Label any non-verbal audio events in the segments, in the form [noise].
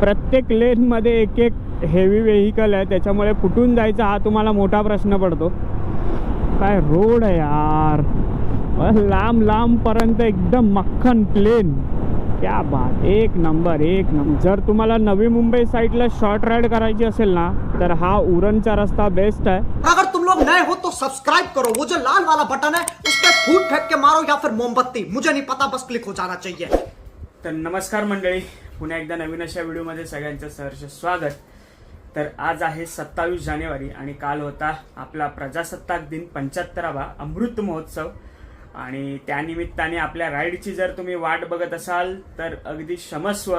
प्रत्येक लेनमध्ये एक एक हेवी व्हेकल आहे. त्याच्यामुळे कुठून जायचा हा तुम्हाला मोठा प्रश्न पडतो. काय रोड आहे यार. लांब लांबपर्यंत एकदम मक्खन प्लेन क्या बात. एक नंबर एक नंबर जर तुम्हाला नवी मुंबई साईडला शॉर्ट राईड करायची असेल ना तर हा उरणचा रस्ता बेस्ट आहे. अगर तुम लोग नए हो तो सब्सक्राइब करो. वो जो लाल वाला बटन है उस पर फूट फेंक के मारो या फिर मोमबत्ती. मुझे नहीं पता बस क्लिक हो जाना चाहिए. तर नमस्कार मंडळी. पुन्हा एकदा नवीन अशा व्हिडिओमध्ये सगळ्यांचं सहर्ष स्वागत. तर आज आहे सत्तावीस जानेवारी आणि काल होता आपला प्रजासत्ताक दिन पंच्याहत्तरावा अमृत महोत्सव. आणि त्यानिमित्ताने आपल्या राईडची जर तुम्ही वाट बघत असाल तर अगदी क्षमस्व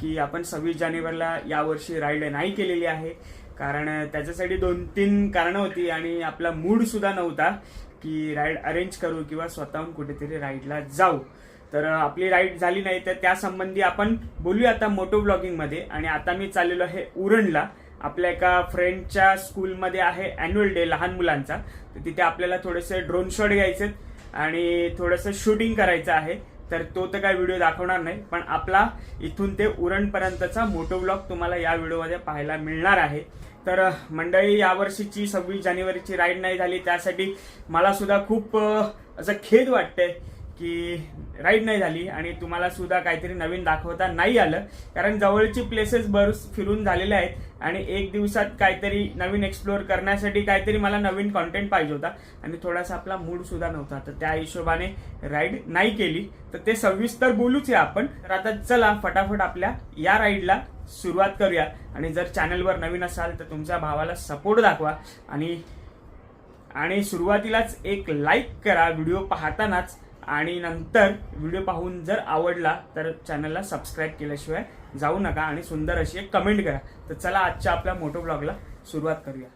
की आपण सव्वीस जानेवारीला यावर्षी राईड नाही केलेली आहे. कारण त्याच्यासाठी दोन तीन कारणं होती आणि आपला मूडसुद्धा नव्हता की राईड अरेंज करू किंवा स्वतःहून कुठेतरी राईडला जाऊ. तर आपली राईड झाली नाही तर त्यासंबंधी आपण बोलूया आता मोटो ब्लॉगिंगमध्ये आणि आता मी चाललेलो आहे उरणला. आपल्या एका फ्रेंडच्या स्कूलमध्ये आहे अॅन्युअल डे लहान मुलांचा. तर तिथे आपल्याला थोडेसे ड्रोन शॉट घ्यायचे आणि थोडंसं शूटिंग करायचं आहे. तर तो तर काय व्हिडिओ दाखवणार नाही पण आपला इथून ते उरणपर्यंतचा मोटो ब्लॉग तुम्हाला या व्हिडिओमध्ये पाहायला मिळणार आहे. तर मंडळी यावर्षीची सव्वीस जानेवारीची राईड नाही झाली त्यासाठी मला सुद्धा खूप असं खेद वाटतंय. की राईड नाही झाली आणि तुम्हाला सुद्धा काहीतरी नवीन दाखवता नाही आलं. कारण जवळची प्लेसेस बरेच फिरून झालेले आहेत आणि एक दिवसात काहीतरी नवीन एक्सप्लोअर करण्यासाठी काहीतरी मला नवीन कॉन्टेंट पाहिजे होता. आणि थोडासा आपला मूडसुद्धा नव्हता. तर त्या हिशोबाने राईड नाही केली. तर ते सविस्तर बोलूच या आपण. तर आता चला फटाफट आपल्या या राईडला सुरुवात करूया. आणि जर चॅनलवर नवीन असाल तर तुमच्या भावाला सपोर्ट दाखवा. आणि आणि सुरुवातीलाच एक लाईक करा. व्हिडिओ पाहतानाच आणि नंतर व्हिडिओ पाहून जर आवडला तर चॅनलला सबस्क्राईब केल्याशिवाय जाऊ नका आणि सुंदर अशी एक कमेंट करा. तर चला आजच्या आपल्या मोटो ब्लॉगला सुरुवात करूया.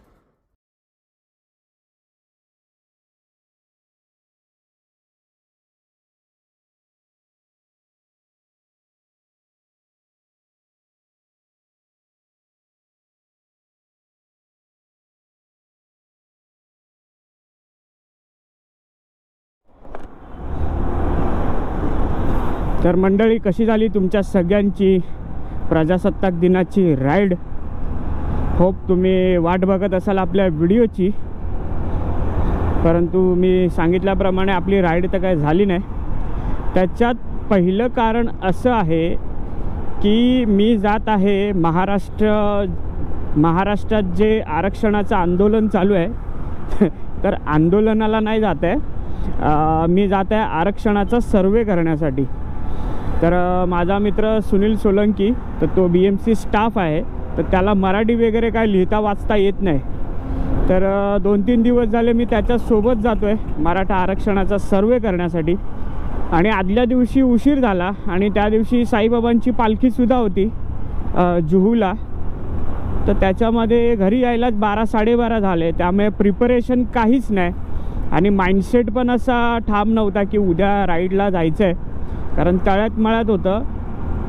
तर मंडळी कशी झाली तुमच्या सगळ्यांची प्रजासत्ताक दिनाची राईड? होप तुम्ही वाट बघत असाल आपल्या व्हिडिओची. परंतु मी सांगितल्याप्रमाणे आपली राईड तर काय झाली नाही. त्याच्यात पहिलं कारण असं आहे की मी जात आहे महाराष्ट्र महाराष्ट्रात जे आरक्षणाचं आंदोलन चालू आहे [laughs] तर आंदोलनाला नाही जात आहे. मी जात आहे आरक्षणाचा सर्वे करण्यासाठी. तर माझा मित्र सुनील सोलंकी तर तो बी एम सी स्टाफ आहे तर त्याला मराठी वगैरे काय लिहिता वाचता येत नाही. तर दोन तीन दिवस झाले मी त्याच्यासोबत जातो आहे मराठा आरक्षणाचा सर्वे करण्यासाठी. आणि आदल्या दिवशी उशीर झाला आणि त्या दिवशी साईबाबांची पालखीसुद्धा होती जुहूला. तर त्याच्यामध्ये घरी यायलाच बारा साडेबारा झाले. त्यामुळे प्रिपरेशन काहीच नाही. आणि माइंडसेट पण असा ठाम नव्हता की उद्या राईडला जायचं आहे कारण तळ्यात मळ्यात होतं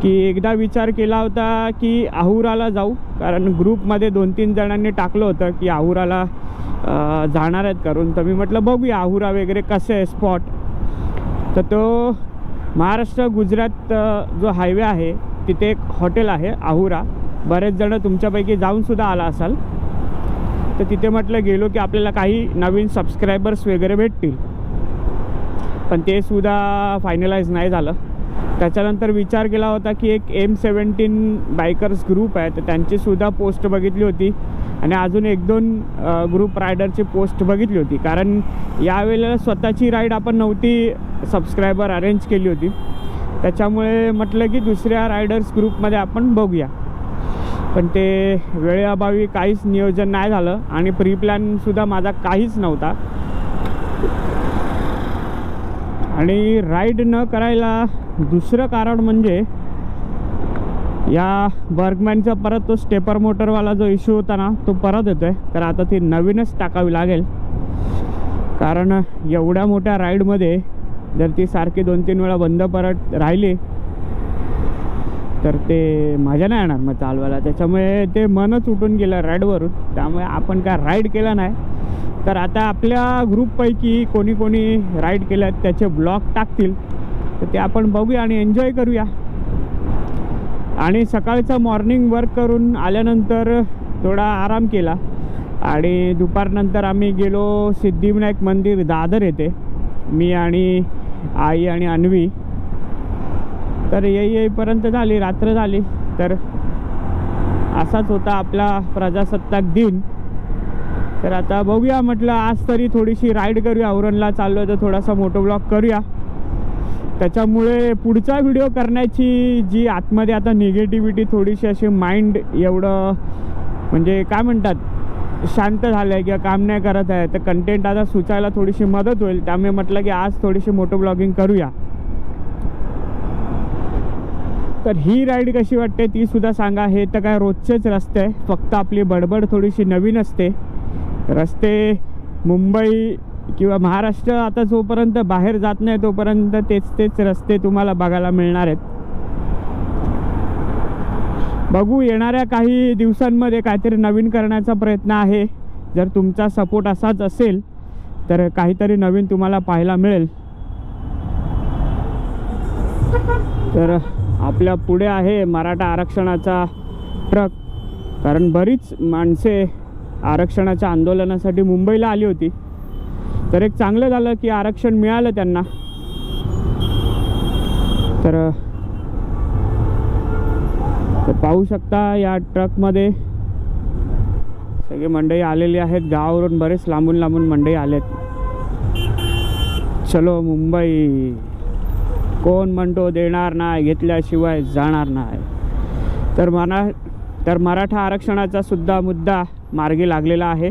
की एकदा विचार केला होता की आहुराला जाऊ. कारण ग्रुपमध्ये दोन तीन जणांनी टाकलं होतं की आहुराला जाणार आहेत करून. तर मी म्हटलं बघूया आहुरा वगैरे कसं आहे स्पॉट तर तो महाराष्ट्र गुजरात जो हायवे आहे तिथे एक हॉटेल आहे आहुरा. बरेच जणं तुमच्यापैकी जाऊनसुद्धा आला असाल. तर तिथे म्हटलं गेलो की आपल्याला काही नवीन सबस्क्रायबर्स वगैरे भेटतील. पण ते सुद्धा फायनलाइज नाही झालं. त्याच्यानंतर विचार केला होता की एक एम सेवन्टीन बायकर्स ग्रुप आहे तर त्यांचीसुद्धा पोस्ट बघितली होती. आणि अजून एक दोन ग्रुप रायडरची पोस्ट बघितली होती. कारण यावेळेला स्वतःची राईड आपण नव्हती सबस्क्रायबर अरेंज केली होती. त्याच्यामुळे म्हटलं की दुसऱ्या रायडर्स ग्रुपमध्ये आपण बघूया. पण ते वेळेअभावी काहीच नियोजन नाही झालं. आणि प्री प्लॅनसुद्धा माझा काहीच नव्हता. आणि राईड न करायला दुसरं कारण म्हणजे या बर्गमॅनचा परत तो स्टेपर मोटरवाला जो इश्यू होता ना तो परत येतो आहे तर आता ती नवीनच टाकावी लागेल. कारण एवढ्या मोठ्या राईडमध्ये जर ती सारखी दोन तीन वेळा बंद परत राहिली तर ते मजा नाही येणार मग चालवायला. त्याच्यामुळे ते मनच उठून गेलं राईडवरून त्यामुळे आपण काय राईड केला नाही. तर आता आपल्या ग्रुपपैकी कोणी कोणी राईड केल्यात त्याचे ब्लॉग टाकतील. तर ते आपण बघूया आणि एन्जॉय करूया. आणि सकाळचं मॉर्निंग वर्क करून आल्यानंतर थोडा आराम केला. आणि दुपारनंतर आम्ही गेलो सिद्धिविनायक मंदिर दादर येथे. मी आणि आई आणि अन्वी. तर येई येईपर्यंत झाली रात्र झाली. तर असाच होता आपला प्रजासत्ताक दिन. तर आता बघूया म्हटलं आज तरी थोडीशी राईड करूया. औरणला चाललो तर थोडासा मोटो ब्लॉग करूया. त्याच्यामुळे पुढचा व्हिडिओ करण्याची जी आतमध्ये आता निगेटिव्हिटी थोडीशी अशी माइंड एवढं म्हणजे काय म्हणतात शांत झालं आहे किंवा काम नाही करत आहे. तर कंटेंट आता सुचायला थोडीशी मदत होईल. त्यामुळे म्हटलं की आज थोडीशी मोटो ब्लॉगिंग करूया. तर ही राईड कशी वाटते ती सुद्धा सांगा. हे तर काय रोजचेच रस्ते. फक्त आपली बडबड थोडीशी नवीन असते. रस्ते मुंबई किंवा महाराष्ट्र आता जोपर्यंत बाहेर जात नाही तोपर्यंत तेच तेच रस्ते तुम्हाला बघायला मिळणार आहेत. बघू येणाऱ्या काही दिवसांमध्ये काहीतरी नवीन करण्याचा प्रयत्न आहे. जर तुमचा सपोर्ट असाच असेल तर काहीतरी नवीन तुम्हाला पाहायला मिळेल. तर आपल्या पुढे आहे मराठा आरक्षणाचा ट्रक. कारण बरीच माणसे आरक्षणाच्या आंदोलनासाठी मुंबईला आली होती. तर एक चांगलं झालं की आरक्षण मिळालं त्यांना. तर पाहू शकता या ट्रकमध्ये सगळी मंडई आलेली आहेत. गावावरून बरेच लांबून लांबून मंडई आलेत. चलो मुंबई. कोण म्हणतो देणार नाही घेतल्याशिवाय जाणार नाही. तर मरा तर मराठा आरक्षणाचा सुद्धा मुद्दा मार्गी लागलेला आहे.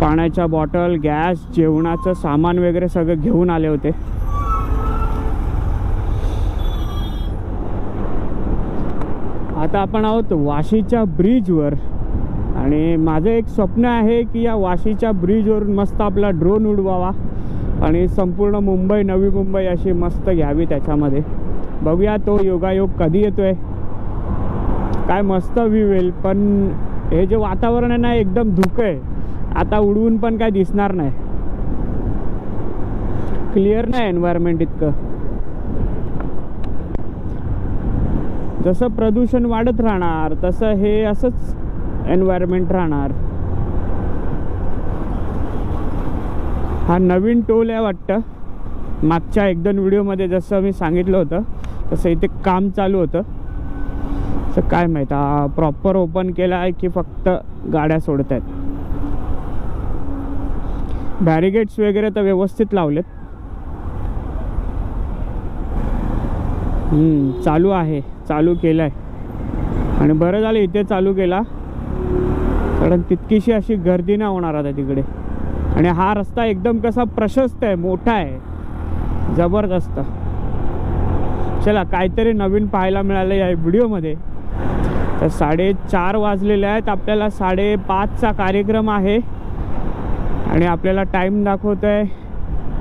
पाण्याच्या बॉटल गॅस जेवणाचं सामान वगैरे सगळं घेऊन आले होते. आता आपण आहोत वाशीच्या ब्रिजवर. आणि माझं एक स्वप्न आहे की या वाशीच्या ब्रिजवरून मस्त आपला ड्रोन उडवावा. आणि संपूर्ण मुंबई नवी मुंबई अशी मस्त घ्यावी त्याच्यामध्ये. बघूया तो योगायोग कधी येतोय. काय मस्त व्ह्यू येईल पण हे जे वातावरण आहे ना एकदम धुकं आहे. आता उडवून पण काय दिसणार नाही. क्लिअर नाही एन्व्हायरमेंट इतकं. जसं प्रदूषण वाढत राहणार तसं हे असंच एन्व्हायरमेंट राहणार. हा नवीन टोल आहे वाटतं. मागच्या एक दोन व्हिडिओमध्ये जसं मी सांगितलं होतं तसं इथे काम चालू होतं. तर काय माहीत? हा प्रॉपर ओपन केला आहे की फक्त गाड्या सोडत आहेत? बॅरिगेट्स वगैरे तर व्यवस्थित लावलेत. चालू आहे. चालू केलं आहे आणि बरं झालं इथे चालू केला. कारण तितकीशी अशी गर्दी नाही होणार आता तिकडे. आणि हा रस्ता एकदम कसा प्रशस्त आहे मोठा आहे. जबरदस्त. चला काहीतरी नवीन पाहायला मिळालं या व्हिडिओमध्ये. तर साडेचार वाजलेले आहेत. आपल्याला साडेपाचचा कार्यक्रम आहे. आणि आपल्याला टाईम दाखवत आहे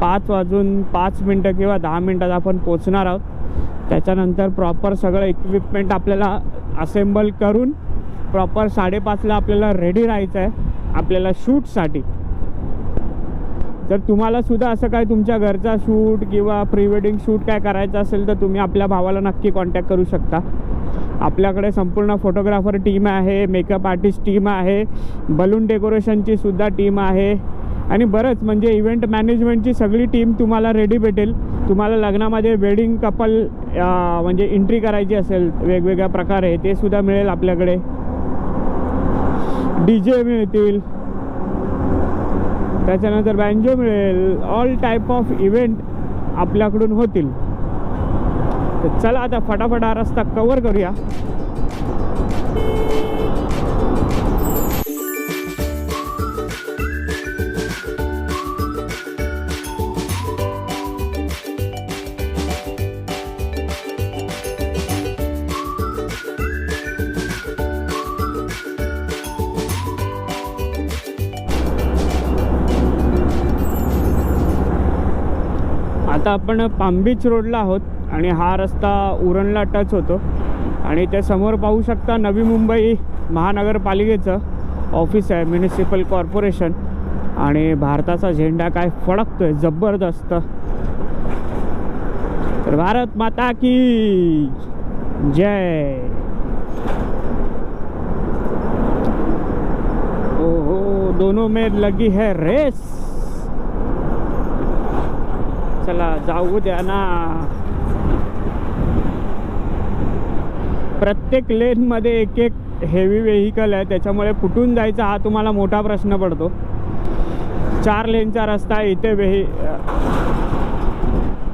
पाच वाजून पाच मिनटं किंवा दहा मिनटात आपण पोचणार आहोत. त्याच्यानंतर प्रॉपर सगळं इक्विपमेंट आपल्याला असेंबल करून प्रॉपर साडेपाचला आपल्याला रेडी राहायचं आहे आपल्याला शूटसाठी जर तुम्हाला सुद्धा असं काय तुमच्या घरचा शूट किंवा प्री वेडिंग शूट काय करायचं असेल तर तुम्ही आपल्या भावाला नक्की कॉन्टॅक्ट करू शकता. आपल्याकडे संपूर्ण फोटोग्राफर टीम आहे मेकअप आर्टिस्ट टीम आहे बलून डेकोरेशनची सुद्धा टीम आहे. आणि बरंच म्हणजे इव्हेंट मॅनेजमेंटची सगळी टीम तुम्हाला रेडी भेटेल. तुम्हाला लग्नामध्ये वेडिंग कपल म्हणजे एंट्री करायची असेल वेगवेगळ्या प्रकारे ते सुद्धा मिळेल आपल्याकडे. डी जे मिळतील. त्याच्यानंतर बँजो मिळेल. ऑल टाईप ऑफ इव्हेंट आपल्याकडून होतील. तर चला आता फटाफट हा रस्ता कवर करूया. आता आपण पामबीच रोडला आहोत. आणि हा रस्ता उरणला टच होतो. आणि त्या समोर पाहू शकता नवी मुंबई महानगरपालिकेचं ऑफिस आहे म्युनिसिपल कॉर्पोरेशन आणि भारताचा झेंडा काय फडकतोय जबरदस्त. तर भारत माता की जय. ओहो दोनों में लगी है रेस चला जाऊ द्या ना. प्रत्येक लेनमध्ये एक एक हेवी व्हेकल आहे. त्याच्यामुळे कुठून जायचा हा तुम्हाला मोठा प्रश्न पडतो. चार लेनचा रस्ता आहे इथे वेही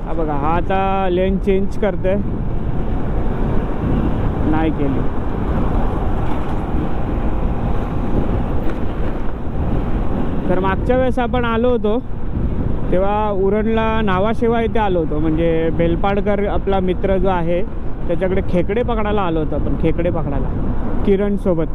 हा बघा हा आता लेन चेंज करते नाही केली. तर मागच्या वेळेस आपण आलो होतो तेव्हा उरणला नावाशेवा इथे आलो होतो. म्हणजे बेलपाडकर आपला मित्र जो आहे त्याच्याकडे खेकडे पकडायला आलो होतो आपण खेकडे पकडायला. किरणसोबत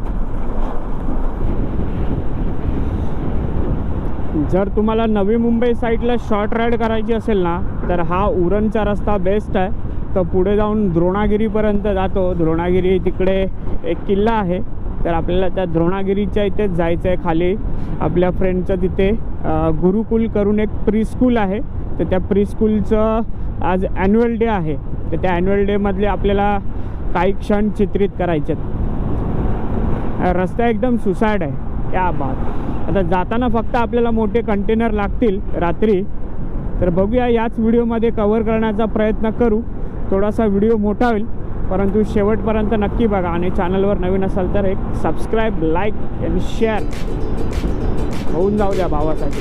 जर तुम्हाला नवी मुंबई साईडला शॉर्ट राईड करायची असेल ना तर हा उरणचा रस्ता बेस्ट आहे. तर पुढे जाऊन द्रोणागिरीपर्यंत जातो. द्रोणागिरी तिकडे एक किल्ला आहे. तर आपल्याला त्या द्रोणागिरीच्या इथेच जायचं आहे खाली. आपल्या फ्रेंडचं तिथे गुरुकुल करून एक प्रीस्कूल आहे. तर त्या प्रीस्कूलचं आज ॲन्युअल डे आहे. तर त्या ॲन्युअल डेमधले आपल्याला काही क्षण चित्रित करायचे आहेत. रस्ता एकदम सुसाईड आहे. क्या बात. आता जाताना फक्त आपल्याला मोठे कंटेनर लागतील रात्री. तर बघूया याच व्हिडिओमध्ये कवर करण्याचा प्रयत्न करू. थोडासा व्हिडिओ मोठा होईल. परंतु शेवटपर्यंत नक्की बघा. आणि चॅनलवर नवीन असाल तर एक सबस्क्राईब लाईक आणि शेअर होऊन जाऊ द्या भावासाठी.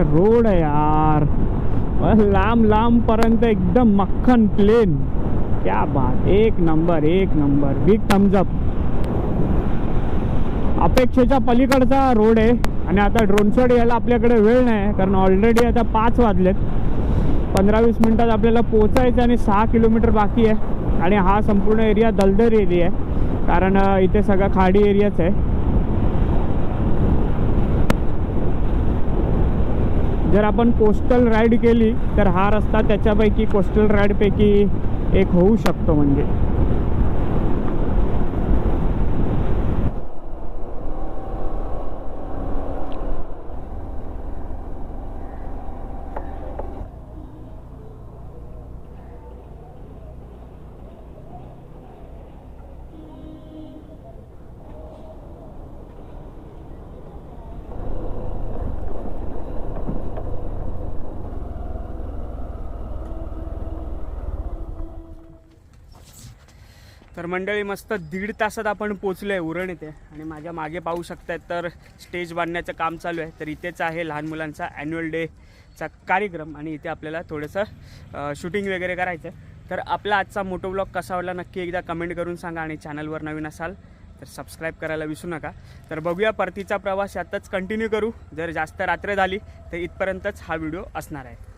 काय रोड आहे यार. बस लांब लांब पर्यंत एकदम मक्खन प्लेन क्या बात. एक नंबर एक नंबर बिग थम्सअप अपेक्षेच्या पलीकडचा रोड आहे आणि आता ड्रोन यायला आपल्याकडे वेळ नाही कारण ऑलरेडी आता पाच वाजलेत. पंधरा वीस मिनटात आपल्याला पोचायचं आणि सहा किलोमीटर बाकी आहे. आणि हा संपूर्ण एरिया दलदर एरिया आहे. कारण इथे सगळा खाडी एरियाच आहे. जर आपण कोस्टल राईड केली तर हा रस्ता त्याच्यापैकी कोस्टल राईडपैकी एक होऊ शकतो म्हणजे. तर मंडळी मस्त दीड तासात आपण पोचलो आहे उरण इथे. आणि माझ्या मागे पाहू शकतायत तर स्टेज बांधण्याचं काम चालू आहे. तर इथेच आहे लहान मुलांचा ॲन्युअल डेचा कार्यक्रम. आणि इथे आपल्याला थोडंसं शूटिंग वगैरे करायचं आहे तर आपला आजचा मोटो ब्लॉग कसा वाटला नक्की एकदा कमेंट करून सांगा आणि चॅनलवर नवीन असाल तर सबस्क्राईब करायला विसरू नका. तर बघूया परतीचा प्रवास यातच कंटिन्यू करू. जर जास्त रात्र झाली तर इथपर्यंतच हा व्हिडिओ असणार आहे.